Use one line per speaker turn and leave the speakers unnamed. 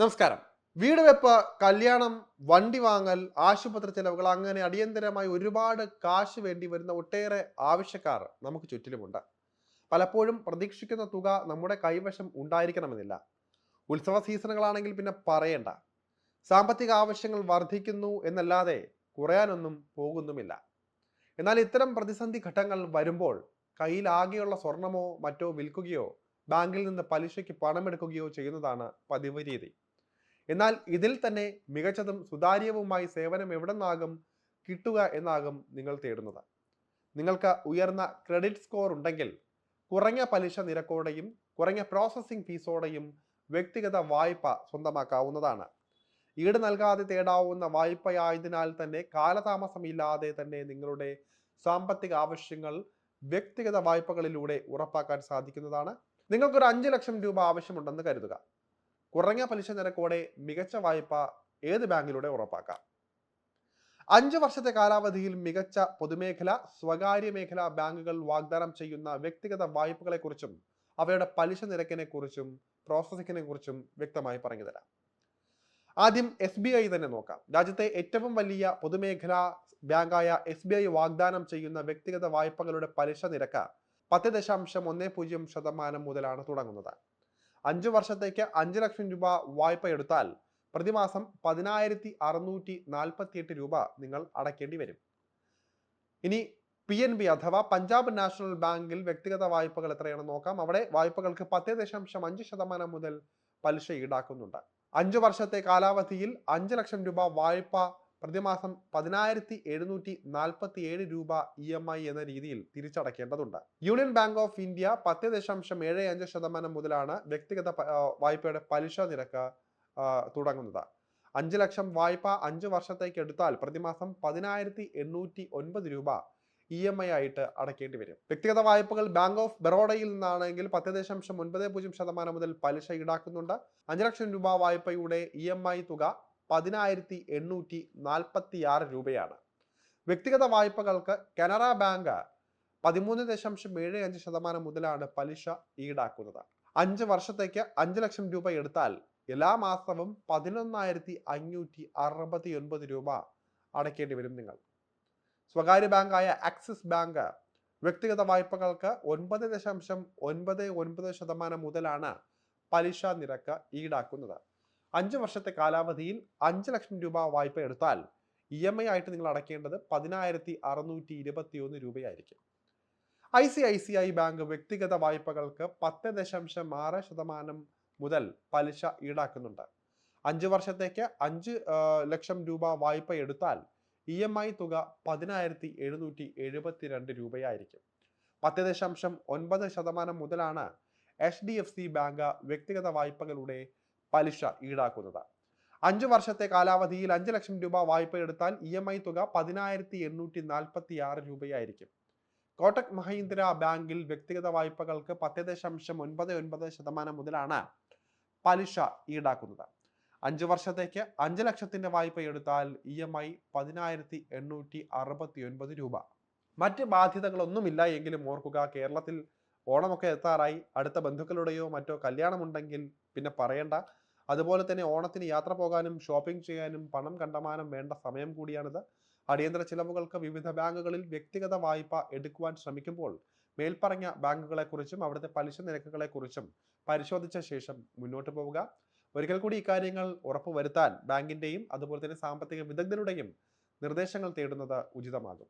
നമസ്കാരം. വീട് വെപ്പ് കല്യാണം വണ്ടി വാങ്ങൽ ആശുപത്രി ചെലവുകൾ അങ്ങനെ അടിയന്തരമായി ഒരുപാട് കാശ് വേണ്ടി വരുന്ന ഒട്ടേറെ ആവശ്യക്കാർ നമുക്ക് ചുറ്റിലുമുണ്ട്. പലപ്പോഴും പ്രതീക്ഷിക്കുന്ന തുക നമ്മുടെ കൈവശം ഉണ്ടായിരിക്കണമെന്നില്ല. ഉത്സവ സീസണുകളാണെങ്കിൽ പിന്നെ പറയണ്ട. സാമ്പത്തിക ആവശ്യങ്ങൾ വർദ്ധിക്കുന്നു എന്നല്ലാതെ കുറയാനൊന്നും പോകുന്നുമില്ല. എന്നാൽ ഇത്തരം പ്രതിസന്ധി ഘട്ടങ്ങൾ വരുമ്പോൾ കയ്യിലാകെയുള്ള സ്വർണമോ മറ്റോ വിൽക്കുകയോ ബാങ്കിൽ നിന്ന് പലിശയ്ക്ക് പണമെടുക്കുകയോ ചെയ്യുന്നതാണ് പതിവ് രീതി. എന്നാൽ ഇതിൽ തന്നെ മികച്ചതും സുതാര്യവുമായി സേവനം എവിടെ നിന്നാകും കിട്ടുക എന്നാകും നിങ്ങൾ തേടുന്നത്. നിങ്ങൾക്ക് ഉയർന്ന ക്രെഡിറ്റ് സ്കോർ ഉണ്ടെങ്കിൽ കുറഞ്ഞ പലിശ നിരക്കോടെയും കുറഞ്ഞ പ്രോസസ്സിംഗ് ഫീസോടെയും വ്യക്തിഗത വായ്പ സ്വന്തമാക്കാവുന്നതാണ്. ഈട് നൽകാതെ തേടാവുന്ന വായ്പയായതിനാൽ തന്നെ കാലതാമസമില്ലാതെ തന്നെ നിങ്ങളുടെ സാമ്പത്തിക ആവശ്യങ്ങൾ വ്യക്തിഗത വായ്പകളിലൂടെ ഉറപ്പാക്കാൻ സാധിക്കുന്നതാണ്. നിങ്ങൾക്കൊരു അഞ്ച് ലക്ഷം രൂപ ആവശ്യമുണ്ടെന്ന് കരുതുക. കുറഞ്ഞ പലിശ നിരക്കോടെ മികച്ച വായ്പ ഏത് ബാങ്കിലൂടെ ഉറപ്പാക്കാം? അഞ്ച് വർഷത്തെ കാലാവധിയിൽ മികച്ച പൊതുമേഖല സ്വകാര്യ മേഖലാ ബാങ്കുകൾ വാഗ്ദാനം ചെയ്യുന്ന വ്യക്തിഗത വായ്പകളെക്കുറിച്ചും അവയുടെ പലിശ നിരക്കിനെ കുറിച്ചും പ്രോസസ്സിങ്ങിനെ കുറിച്ചും വ്യക്തമായി പറഞ്ഞു തരാം ആദ്യം എസ് ബി ഐ തന്നെ നോക്കാം. രാജ്യത്തെ ഏറ്റവും വലിയ പൊതുമേഖലാ ബാങ്കായ എസ് ബി ഐ വാഗ്ദാനം ചെയ്യുന്ന വ്യക്തിഗത വായ്പകളുടെ പലിശ നിരക്ക് പത്ത് ദശാംശം ഒന്ന് പൂജ്യം ശതമാനം മുതലാണ് തുടങ്ങുന്നത്. അഞ്ച് വർഷത്തേക്ക് അഞ്ച് ലക്ഷം രൂപ വായ്പ എടുത്താൽ പ്രതിമാസം പതിനായിരത്തി അറുന്നൂറ്റി നാൽപ്പത്തി എട്ട് രൂപ നിങ്ങൾ അടയ്ക്കേണ്ടി വരും. ഇനി പി എൻ ബി അഥവാ പഞ്ചാബ് നാഷണൽ ബാങ്കിൽ വ്യക്തിഗത വായ്പകൾ എത്രയാണെന്ന് നോക്കാം. അവിടെ വായ്പകൾക്ക് പത്ത് ദശാംശം അഞ്ച് ശതമാനം മുതൽ പലിശ ഈടാക്കുന്നുണ്ട്. അഞ്ചു വർഷത്തെ കാലാവധിയിൽ അഞ്ച് ലക്ഷം രൂപ വായ്പ പ്രതിമാസം പതിനായിരത്തി എഴുന്നൂറ്റി നാൽപ്പത്തി ഏഴ് രൂപ ഇ എം ഐ എന്ന രീതിയിൽ തിരിച്ചടക്കേണ്ടതുണ്ട്. യൂണിയൻ ബാങ്ക് ഓഫ് ഇന്ത്യ പത്ത് ദശാംശം ഏഴ് അഞ്ച് ശതമാനം മുതലാണ് വ്യക്തിഗത വായ്പയുടെ പലിശ നിരക്ക് തുടങ്ങുന്നത്. അഞ്ച് ലക്ഷം വായ്പ അഞ്ച് വർഷത്തേക്ക് എടുത്താൽ പ്രതിമാസം പതിനായിരത്തി എണ്ണൂറ്റി ഒൻപത് രൂപ ഇ എം ഐ ആയിട്ട് അടയ്ക്കേണ്ടി വരും. വ്യക്തിഗത വായ്പകൾ ബാങ്ക് ഓഫ് ബറോഡയിൽ നിന്നാണെങ്കിൽ പത്ത് ദശാംശം ഒൻപത് പൂജ്യം ശതമാനം മുതൽ പലിശ ഈടാക്കുന്നുണ്ട്. അഞ്ച് ലക്ഷം രൂപ വായ്പയുടെ ഇ എം ഐ തുക പതിനായിരത്തി എണ്ണൂറ്റി നാൽപ്പത്തി ആറ് രൂപയാണ്. വ്യക്തിഗത വായ്പകൾക്ക് കനറ ബാങ്ക് പതിമൂന്ന് ദശാംശം ഏഴ് അഞ്ച് ശതമാനം മുതലാണ് പലിശ ഈടാക്കുന്നത്. അഞ്ച് വർഷത്തേക്ക് അഞ്ച് ലക്ഷം രൂപ എടുത്താൽ എല്ലാ മാസവും പതിനൊന്നായിരത്തി അഞ്ഞൂറ്റി അറുപത്തി ഒൻപത് രൂപ അടയ്ക്കേണ്ടി വരും നിങ്ങൾ. സ്വകാര്യ ബാങ്കായ ആക്സിസ് ബാങ്ക് വ്യക്തിഗത വായ്പകൾക്ക് ഒൻപത് ദശാംശം ഒൻപത് ഒൻപത് ശതമാനം മുതലാണ് പലിശ നിരക്ക് ഈടാക്കുന്നത്. അഞ്ച് വർഷത്തെ കാലാവധിയിൽ അഞ്ച് ലക്ഷം രൂപ വായ്പ എടുത്താൽ ഇ എം ഐ ആയിട്ട് നിങ്ങൾ അടയ്ക്കേണ്ടത് പതിനായിരത്തി അറുന്നൂറ്റി ഇരുപത്തി ഒന്ന് രൂപയായിരിക്കും. I C I C I bank വ്യക്തിഗത വായ്പകൾക്ക് പത്ത് ദശാംശം ആറ് ശതമാനം മുതൽ പലിശ ഈടാക്കുന്നുണ്ട്. അഞ്ച് വർഷത്തേക്ക് അഞ്ച് ലക്ഷം രൂപ വായ്പ എടുത്താൽ ഇ എം ഐ തുക പതിനായിരത്തി എഴുന്നൂറ്റി എഴുപത്തിരണ്ട് രൂപയായിരിക്കും. പത്ത് ദശാംശം ഒൻപത് ശതമാനം മുതലാണ് H D F C bank വ്യക്തിഗത വായ്പകളുടെ പലിശ ഈടാക്കുന്നത്. അഞ്ചു വർഷത്തെ കാലാവധിയിൽ അഞ്ച് ലക്ഷം രൂപ വായ്പ എടുത്താൽ ഇ എം ഐ തുക പതിനായിരത്തി എണ്ണൂറ്റി നാൽപ്പത്തി ആറ് രൂപയായിരിക്കും. കോട്ടക് മഹീന്ദ്ര ബാങ്കിൽ വ്യക്തിഗത വായ്പകൾക്ക് പത്ത് ദശാംശം ഒൻപത് ഒൻപത് ശതമാനം മുതലാണ് പലിശ ഈടാക്കുന്നത്. അഞ്ച് വർഷത്തേക്ക് അഞ്ച് ലക്ഷത്തിന്റെ വായ്പ എടുത്താൽ ഇ എം ഐ പതിനായിരത്തി എണ്ണൂറ്റി അറുപത്തി ഒൻപത് രൂപ. മറ്റ് ബാധ്യതകളൊന്നുമില്ല എങ്കിലും ഓർക്കുക കേരളത്തിൽ ഓണമൊക്കെ എത്താറായി. അടുത്ത ബന്ധുക്കളുടെയോ മറ്റോ കല്യാണമുണ്ടെങ്കിൽ പിന്നെ പറയണ്ട. അതുപോലെ തന്നെ ഓണത്തിന് യാത്ര പോകാനും ഷോപ്പിംഗ് ചെയ്യാനും പണം കണ്ടമാനം വേണ്ട സമയം കൂടിയാണിത്. അടിയന്തര ചിലവുകൾക്ക് വിവിധ ബാങ്കുകളിൽ വ്യക്തിഗത വായ്പ എടുക്കുവാൻ ശ്രമിക്കുമ്പോൾ മേൽപ്പറഞ്ഞ ബാങ്കുകളെക്കുറിച്ചും അവിടുത്തെ പലിശ നിരക്കുകളെക്കുറിച്ചും പരിശോധിച്ച ശേഷം മുന്നോട്ട് പോവുക. ഒരിക്കൽ കൂടി ഇക്കാര്യങ്ങൾ ഉറപ്പുവരുത്താൻ ബാങ്കിന്റെയും അതുപോലെ തന്നെ സാമ്പത്തിക വിദഗ്ധരുടെയും നിർദ്ദേശങ്ങൾ തേടുന്നത് ഉചിതമാകും.